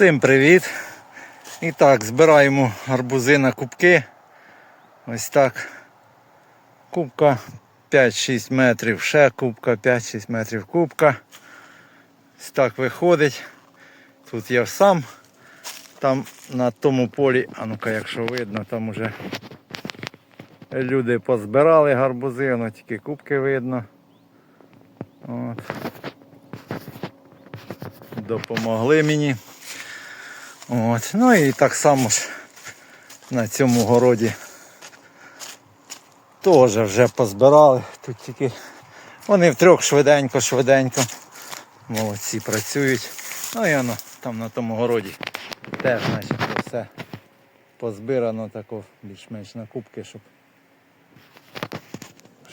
Всім привіт! І так, збираємо гарбузи на кубки. Ось так. Кубка 5-6 метрів, ще кубка, 5-6 метрів кубка. Ось так виходить. Тут я сам. Там на тому полі, а ну-ка, якщо видно, там уже люди позбирали гарбузи, воно тільки кубки видно. От. Допомогли мені. От. Ну і так само ж на цьому городі теж вже позбирали. Тут тільки вони втрьох швиденько, швиденько. Молодці працюють. Ну і воно там на тому городі теж начебто все позбирано тако більш-менш на кубки, щоб,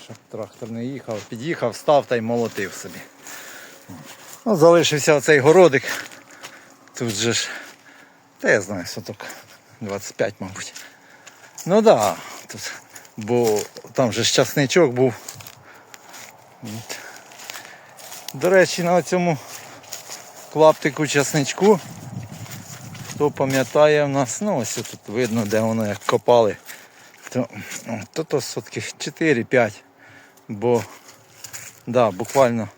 щоб трактор не їхав. Під'їхав, став та й молотив собі. Ну, залишився оцей городик. Тут же ж, та я знаю, соток 25, мабуть. Ну да, тут, бо там же ж часничок був. До речі, на цьому клаптику часничку, хто пам'ятає в нас, ну ось тут видно, де воно як копали, то, то, то сотки 4-5. Бо да, буквально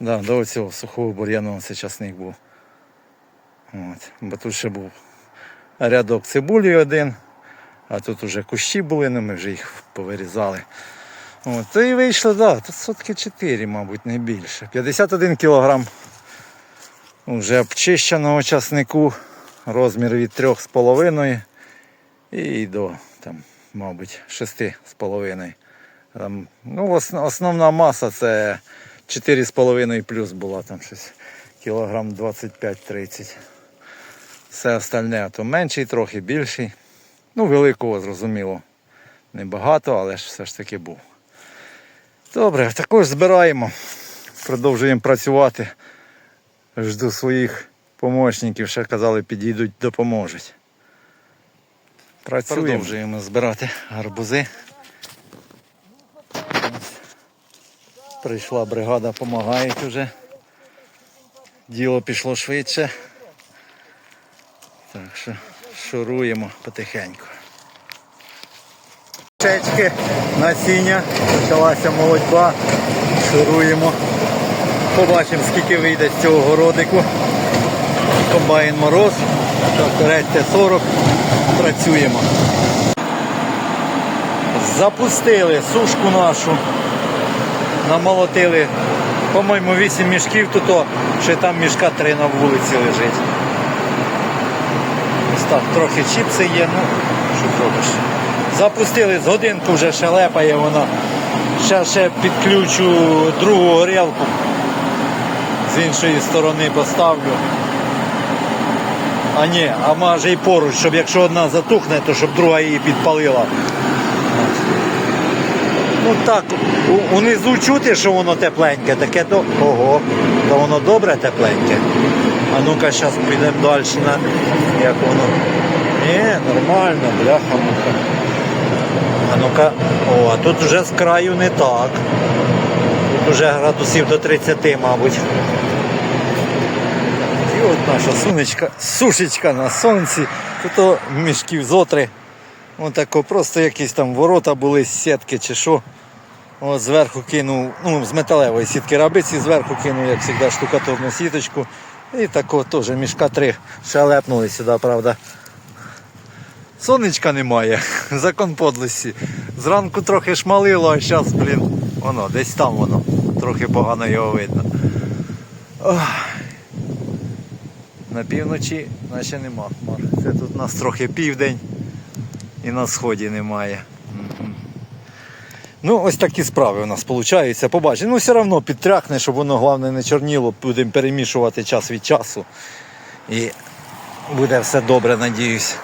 Да, до цього сухого бур'яну це часник був. От. Бо тут ще був рядок цибулі один, а тут вже кущі були, ну ми вже їх повирізали. От. То і вийшло, да, тут сотки 4, мабуть, не більше. 51 кілограм вже обчищеного часнику, розмір від 3,5 і до, там, мабуть, 6,5. Там, ну, основна маса це 4,5 плюс була там щось кілограм 25-30. Все остальне то менший, трохи більший. Ну, великого зрозуміло. Небагато, але ж все ж таки був. Добре, також збираємо. Продовжуємо працювати. Жду своїх помічників, ще казали, підійдуть, допоможуть. Працюємо. Продовжуємо збирати гарбузи. Прийшла бригада, допомагають вже. Діло пішло швидше. Шуруємо потихеньку. Чечки, насіння, почалася молодьба, шуруємо. Побачимо скільки вийде з цього городику. Комбайн мороз, тракторець Т-40, працюємо. Запустили сушку нашу намолотили, по-моєму, 8 мішків, то ще там мішка 3 на вулиці лежить. Так, трохи чіпси є, ну, що зробиш. Запустили з годинку вже шелепає вона. Ще ще підключу другу горілку. З іншої сторони поставлю. А ні, а може і поруч, щоб якщо одна затухне, то щоб друга її підпалила. Ну так, унизу чути, що воно тепленьке, таке то. Ого, то воно добре тепленьке. А ну-ка зараз підемо далі на як воно. Ні, нормально, бляха муха. А ну-ка, о, а тут вже з краю не так. Тут вже градусів до 30, мабуть. І от наша сунечка, сушечка на сонці. Тут о, мішків зотри. Ось тако, просто якісь там ворота були з сітки чи що. От зверху кинув, ну, з металевої сітки рабиці, зверху кинув, як завжди, штукатурну сіточку. І тако теж мішка три ще лепнули сюди, правда. Сонечка немає, закон подлості. Зранку трохи шмалило, а зараз, блін, воно, десь там воно. Трохи погано його видно. Ох. На півночі наче нема хмар. Це тут у нас трохи південь і на сході немає. Ну, ось такі справи у нас виходить. Побачимо. Ну, все одно підтряхне, щоб воно головне не чорніло, будемо перемішувати час від часу. І буде все добре, надіюсь.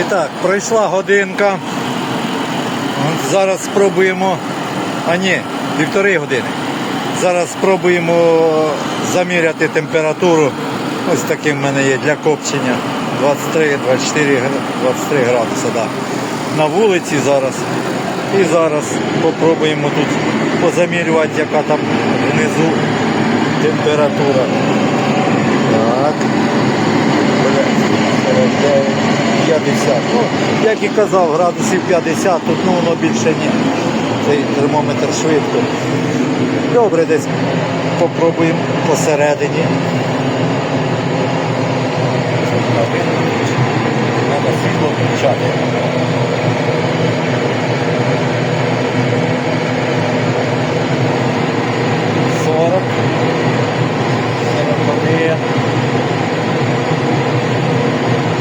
І так, пройшла годинка. Зараз спробуємо. А ні, півтори години. Зараз спробуємо заміряти температуру. Ось таким в мене є для копчення. 23, 24, 23 градуси. Да. На вулиці зараз. І зараз спробуємо тут позамірювати, яка там внизу температура. Так. Так. 49, 50. Ну, як і казав, градусів 50, тут ну, воно більше ні. Цей термометр швидко. Добре, десь попробуємо посередині. Треба світло включати. Сорок. Сорок один.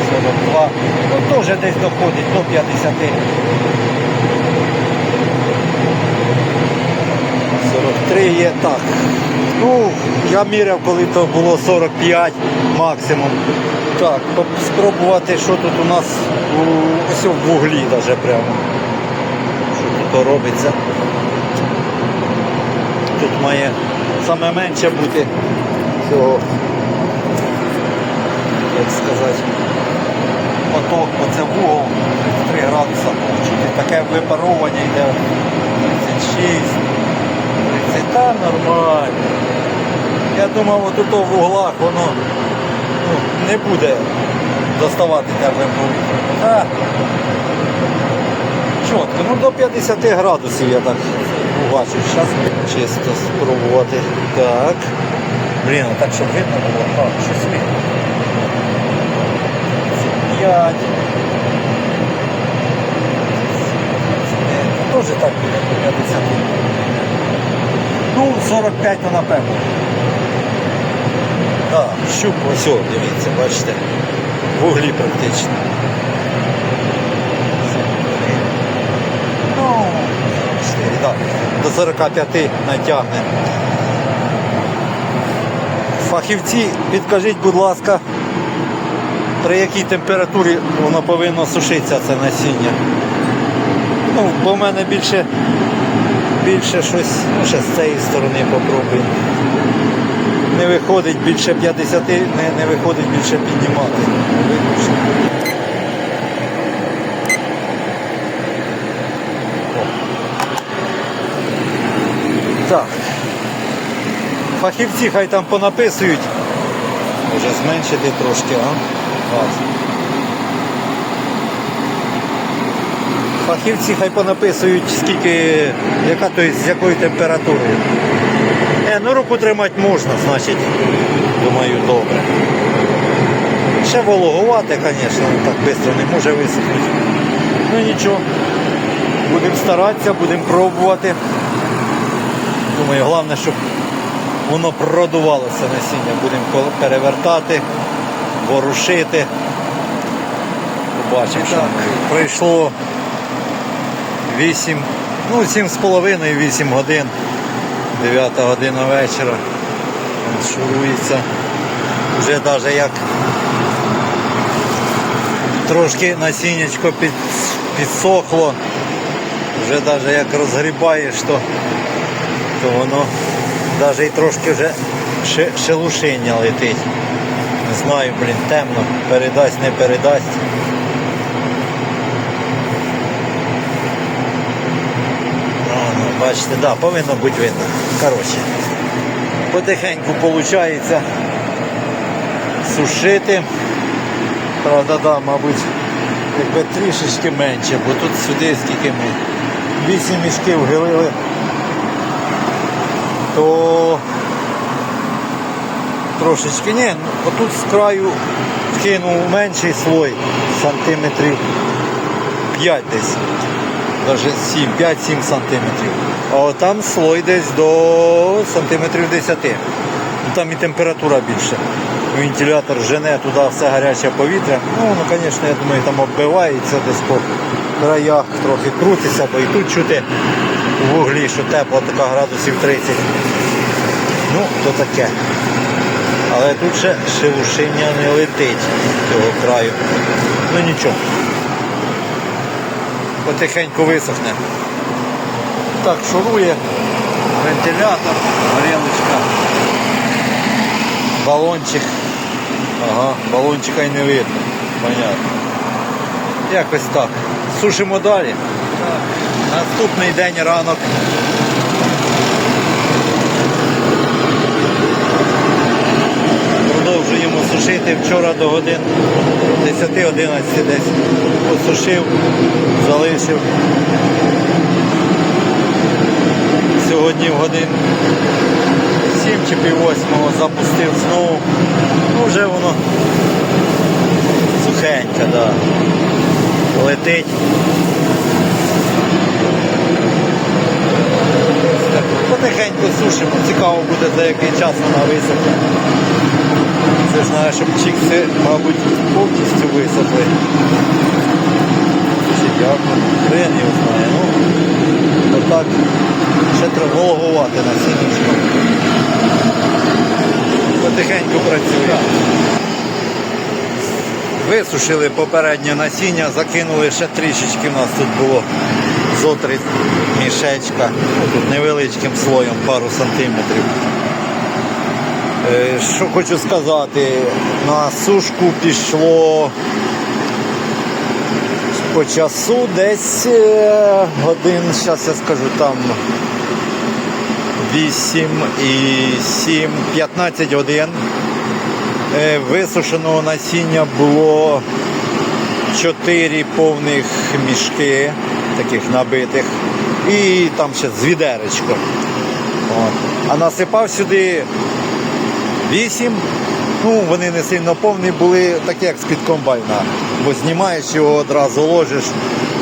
42. Ну теж десь доходить до 50. 43 є так. Ну, я міряв, коли то було 45 максимум. Так, спробувати, що тут у нас ось в вуглі даже прямо. Що тут робиться. Тут має саме менше бути цього, як сказати, поток, оце вугол 3 градуса получити. Таке випаровування йде 36. Це та нормально. Думав, у в углах воно ну, не буде доставати повітря. Та, ну до 50 градусів я так бачу. Зараз чисто спробувати. Так. Блін, а так щоб видно було, так, щось видно. 5. Теж так буде до 50. Ну, 45 то напевно. Так, щуп ось, дивіться, бачите. В углі практично. Ну, 4, так. До 45 натягне. Фахівці, підкажіть, будь ласка, при якій температурі воно повинно сушитися це насіння. Ну, бо в мене більше більше щось, ну ще з цієї сторони попробуємо. Не виходить більше 50, не, не виходить більше піднімати. Так. Фахівці хай там понаписують. Може зменшити трошки, а? Газ. Фахівці хай понаписують, скільки, яка, то з якою температурою. Е, ну руку тримати можна, значить, думаю, добре. Ще вологувати, звісно, так швидко не може висохнути. Ну нічого. Будемо старатися, будемо пробувати. Думаю, головне, щоб воно продувалося насіння. Будемо перевертати, ворушити. Побачимо, що пройшло 8, ну 7 з половиною, 8 годин, 9 година вечора. Шурується. Вже навіть як трошки насіннячко під, підсохло, вже навіть як розгрібаєш, то, то воно навіть трошки вже ше- шелушиння летить. Не знаю, блін, темно, передасть, не передасть. А, ну, бачите, да, повинно бути видно. Коротше, потихеньку виходить сушити. Правда, да, мабуть, якби трішечки менше, бо тут сюди скільки ми вісім мішків гилили, то трошечки ні, ну, отут з краю кинув менший слой, сантиметрів 5 десь. Даже 7, 5-7 сантиметрів. А там слой десь до сантиметрів 10. Ну, Там і температура більше. Вентилятор жене туди все гаряче повітря. Ну, воно, звісно, я думаю, там оббивається десь по краях трохи крутиться, бо і тут чути у вуглі, що тепло така градусів 30. Ну, то таке. Але тут ще шелушиння не летить цього краю. Ну нічого потихеньку висохне. Так, шурує вентилятор, горілочка, балончик. Ага, балончика й не видно. Понятно. Якось так. Сушимо далі. Наступний день ранок. Продовжуємо сушити. Посушити вчора до годин 10-11 десь. Посушив, залишив. Сьогодні в годин 7 чи пів восьмого запустив знову. Ну вже воно сухеньке, да. Летить. Потихеньку сушимо, цікаво буде за який час вона висохне. Ж треба, щоб чікси, мабуть, повністю висохли. Чи як? Хрен його знає. Ну, отак ще треба вологувати на сінічку. Потихеньку працює. Висушили попереднє насіння, закинули ще трішечки. У нас тут було зотри мішечка. Ну, Тут невеличким слоєм, пару сантиметрів. Е, Що хочу сказати, на сушку пішло по часу десь е, годин, зараз я скажу там 8 і 7, 15 годин. Е, Висушеного насіння було 4 повних мішки, таких набитих, і там ще з відеречко. От. А насипав сюди 8. Ну, вони не сильно повні були, такі як з-під комбайна. Бо знімаєш його одразу ложиш,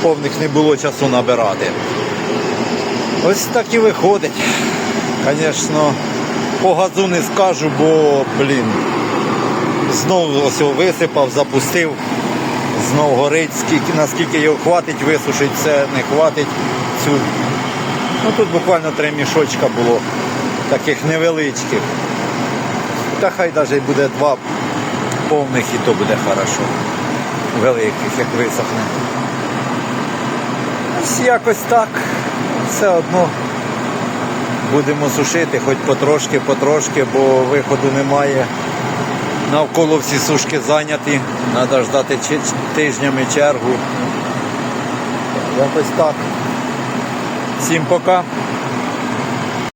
повних не було часу набирати. Ось так і виходить. Звісно, по газу не скажу, бо, блін, знову ось його висипав, запустив, знов горить, скільки, наскільки його хватить, висушить, це не хватить цю. Ну тут буквально три мішочка було, таких невеличких. Та хай навіть буде два повних і то буде хорошо. Великих, як висохне. Ось якось так. Все одно будемо сушити, хоч потрошки, потрошки, бо виходу немає. Навколо всі сушки зайняті. Треба ждати тижнями чергу. Якось так. Всім пока.